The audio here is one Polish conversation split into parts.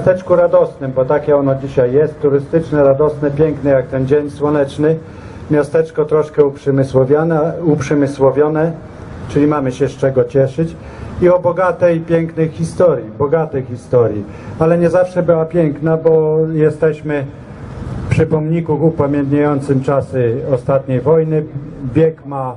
miasteczku radosnym, bo takie ono dzisiaj jest, turystyczne, radosne, piękne jak ten dzień słoneczny. Miasteczko troszkę uprzemysłowione, czyli mamy się z czego cieszyć. I o bogatej, pięknej historii, bogatej historii. Ale nie zawsze była piękna, bo jesteśmy przy pomniku upamiętniającym czasy ostatniej wojny. Bieg ma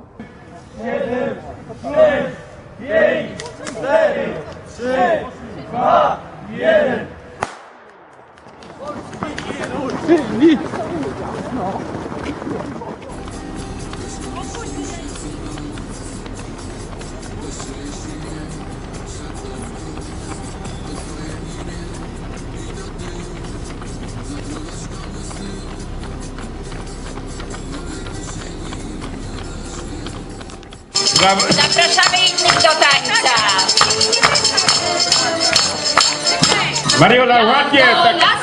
Brawo. Zapraszamy innych do tańca. Mariola, ładnie, tak!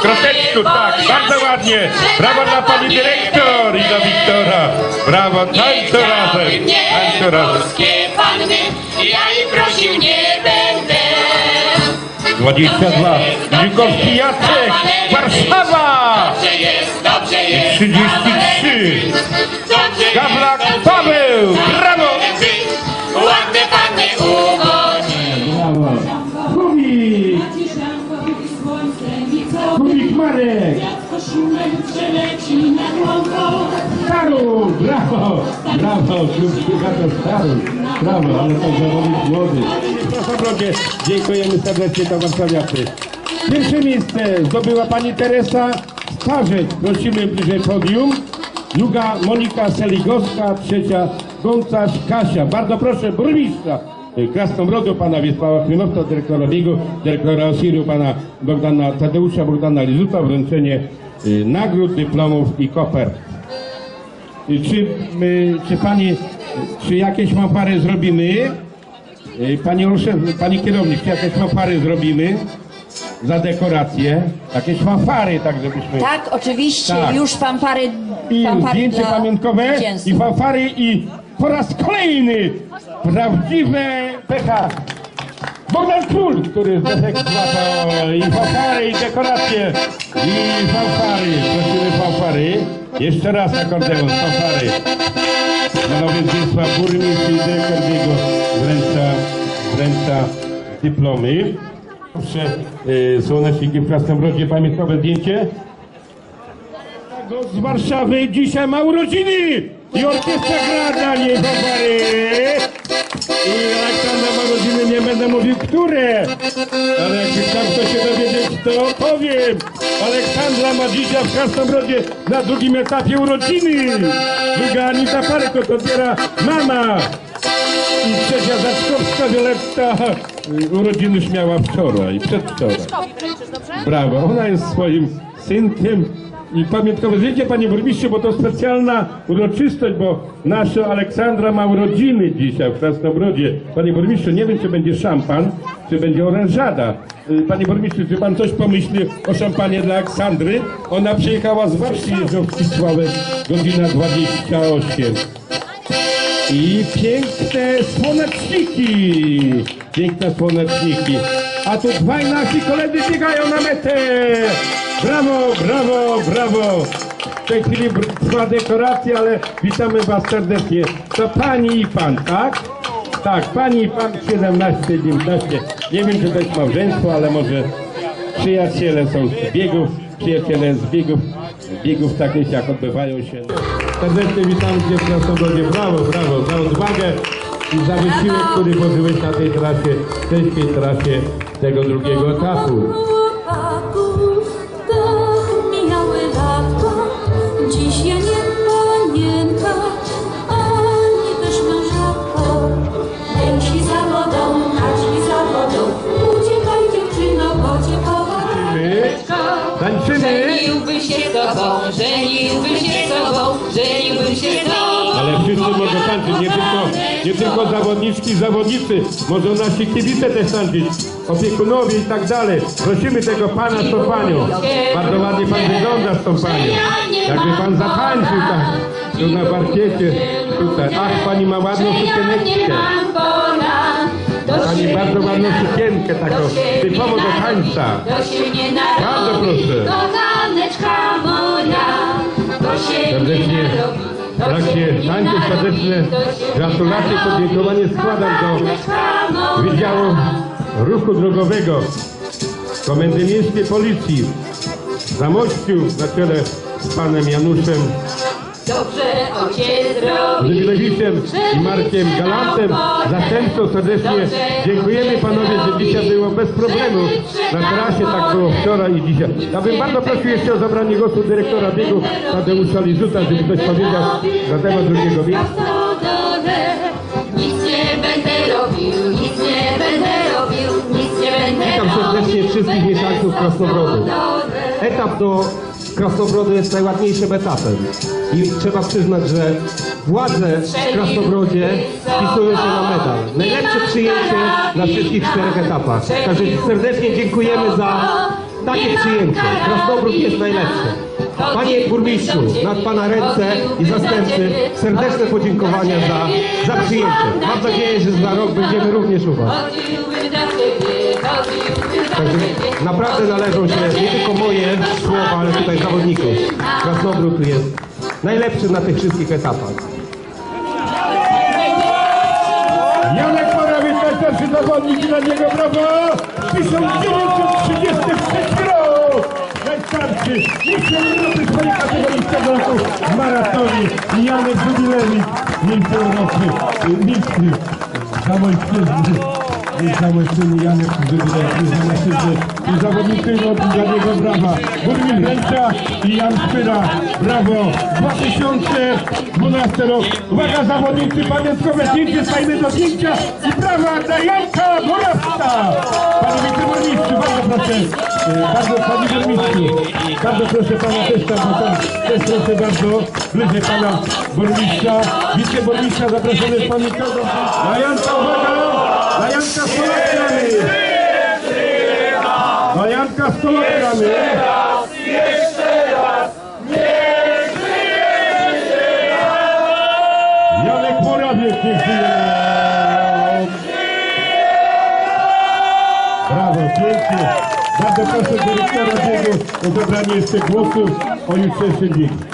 Kroteczku, tak, bardzo ładnie. Brawo dla pani dyrektor i dla Wiktora. Brawo, tańczą razem, tańczą razem. panny, ja ich prosił nie będę. 22. Wilkowski Jacek, Warszawa. Dobrze jest, dobrze jest. 33. Dobrze Gawlak Paweł, brawo. Staru, brawo, brawo, klub Szpiegata Staru, brawo, ale to zawodnik młody. Proszę drogie, dziękujemy serdecznie to warszawiacy. Pierwsze miejsce zdobyła pani Teresa Starzec, prosimy bliżej podium. Druga Monika Seligowska, trzecia Goncarz Kasia. Bardzo proszę burmistrza Krasnobrodu, pana Wiesława Krymowca, dyrektora biegu, dyrektora Osiru, pana Bogdana Tadeusza, Bogdana Lizuta, wręczenie nagród, dyplomów i kopert. Y, Czy, my, czy pani, czy jakieś fanfary zrobimy? Y, Pani pani kierownik, czy jakieś fanfary zrobimy? Za dekorację? Jakieś fanfary, tak żebyśmy... Tak, oczywiście, Tak. już fanfary, I fanfary zdjęcie pamiątkowe, i fanfary, i po raz kolejny prawdziwe PK. Bogdan Król, który z efektu złapał i fanfary, i dekoracje, i fanfary. Prosimy fanfary. Jeszcze raz akordeon, fanfary. Panowie z Wiesła Burmistrz i dyrektor biegu wręcza, wręcza dyplomy. Proszę, y, słoneczniki w Krasnobrodzie, pamiątkowe zdjęcie. Z Warszawy dzisiaj ma urodziny i orkiestra gra dla niej fanfary. I Aleksandra ma urodziny, nie będę mówił które, ale jakby chciał kto się dowiedzieć, to powiem. Aleksandra ma dzisiaj w Krasnobrodzie na drugim etapie urodziny. Druga Anita Parko to dopiero mama. I trzecia Zaczkowska Wioletta urodziny już miała wczoraj, przedwczoraj. Brawo, ona jest swoim synkiem. I pamiątkowe zdjęcie, panie burmistrzu, bo to specjalna uroczystość, bo nasza Aleksandra ma urodziny dzisiaj w Krasnobrodzie. Panie burmistrzu, nie wiem, czy będzie szampan, czy będzie orężada. Y, Panie burmistrzu, czy pan coś pomyśli o szampanie dla Aleksandry? Ona przyjechała z Warszawy, Jeżowski Sławek, godzina 28. I piękne słoneczniki. Piękne słoneczniki. A tu dwaj nasi koledzy biegają na metę. Brawo, brawo, brawo. W tej chwili trwa dekoracja, ale witamy Was serdecznie. To pani i pan, tak? Tak, pani i pan 17, 19. Nie wiem, czy to jest małżeństwo, ale może przyjaciele są z biegów, przyjaciele z biegów, biegów takich jak odbywają się. Serdecznie witam Cię w Krasnobrodzie. Brawo, brawo, za odwagę i za wysiłek, który włożyłeś na tej trasie, ciężkiej trasie tego drugiego etapu. Tańczymy, Żeniłby się z tobą, żeniłby się z tobą, żeniłby się z tobą. ale wszyscy mogą tańczyć, nie tylko, nie tylko zawodniczki zawodnicy, mogą nasi kibice też tańczyć, opiekunowie i tak dalej. Prosimy tego pana z tą panią. Bardzo ładnie pan wygląda z tą panią. Jakby pan zatańczył tak, tu na parkiecie, tutaj. Ach, pani ma ładną sukieneczkę. Pani bardzo ładną sukienkę taką, typowo do tańca. To się nie narodzi, Bardzo proszę. Serdecznie trakcie tańców serdeczne gratulacje, podziękowanie składam do Wydziału Ruchu Drogowego Komendy Miejskiej Policji. W Zamościu na czele z panem Januszem Dobrze ojciec zrobi. Zyglewiciem i Markiem Galantem, zastępcą serdecznie dziękujemy panowie, że dzisiaj było bez problemu na trasie, tak było wczoraj i dzisiaj. Ja bym bardzo prosił jeszcze o zabranie głosu dyrektora biegu Tadeusza Lizuta, żeby ktoś powiedział na temat drugiego. Stodole. Nic nie będę robił, nic nie będę robił, nic nie będę Witam serdecznie wszystkich mieszkańców Krasnobrodu. Etap do Krasnobrodu jest najładniejszym etapem. I trzeba przyznać, że władze w Krasnobrodzie wpisują się na medal. Najlepsze przyjęcie na wszystkich czterech etapach. Także serdecznie dziękujemy za takie przyjęcie. Krasnobród jest najlepszy. Panie burmistrzu, nad Pana ręce i zastępcy serdeczne podziękowania za, za przyjęcie. Mam nadzieję, że za rok będziemy również u Was. Także naprawdę należą się nie tylko moje słowa, ale tutaj zawodników. Krasnobród jest najlepszy na tych wszystkich etapach. Janek Morawiec, najstarszy zawodnik i na niego brawo! 1933 rok! Najstarszy, jeszcze minuty swojej kategorii w tego roku w maratonie. Janek Jubilewicz, miejsce Europy, mistrz Zamojszczyzny. Zamojszczyzny Janek Jubilewicz, Zamojszczyzny. I zawodnicy roku dla niego brawa. Burmistrz Ręcza i Jan Szpyra, brawo. 2012 rok. Uwaga zawodnicy, pamiątkowe zdjęcie, stajmy do zdjęcia i brawa dla Janka Morawca. Panie wiceburmistrzu, bardzo proszę, e, bardzo panie burmistrzu, bardzo proszę pana też tam, bo tam też proszę bardzo, bliżej pana burmistrza, wiceburmistrza, zapraszamy z pamiętową. Dla Janka, uwaga, dla Janka z kolakrami. Dla Janka z kolakrami. Janek Morawiec, niech żyje! Brawo, pięknie. Bardzo proszę dyrektora biegu o zabranie jeszcze głosu o jutrzejszym biegu.